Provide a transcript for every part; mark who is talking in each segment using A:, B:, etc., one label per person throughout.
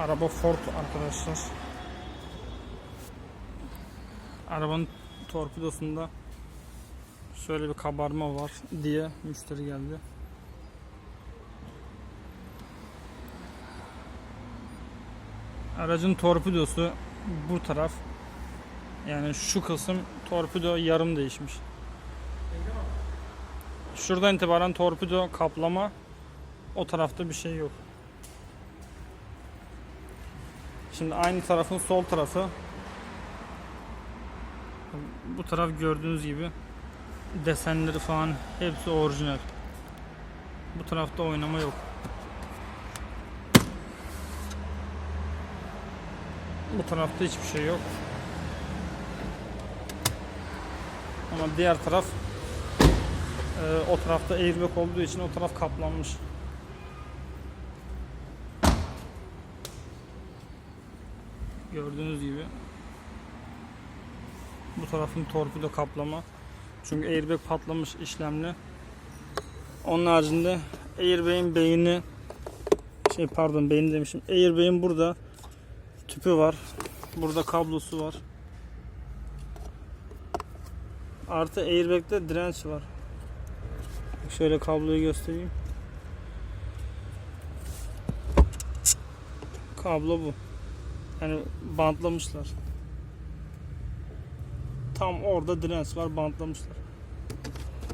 A: Araba Ford arkadaşlar. Arabanın torpidosunda şöyle bir kabarma var diye müşteri geldi. Aracın torpidosu bu taraf. Yani şu kısım torpido yarım değişmiş. Şuradan itibaren torpido kaplama o tarafta bir şey yok. Şimdi aynı tarafın sol tarafı bu taraf gördüğünüz gibi desenleri falan hepsi orijinal. Bu tarafta oynama yok. Bu tarafta hiçbir şey yok. Ama diğer taraf e, o tarafta airbag olduğu için o taraf kaplanmış. Gördüğünüz gibi bu tarafın torpido kaplama. Çünkü airbag patlamış işlemli. Onun haricinde airbag'in beyni şey pardon beyni demişim. Airbag'in burada tüpü var. Burada kablosu var. Artı airbag'de direnç var. Şöyle kabloyu göstereyim. Kablo bu. Yani bantlamışlar. Tam orada direnç var bantlamışlar.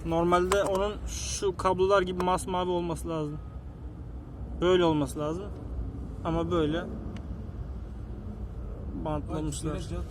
A: Normalde onun şu kablolar gibi masmavi olması lazım. Böyle olması lazım. Ama böyle bantlamışlar.
B: Cihaz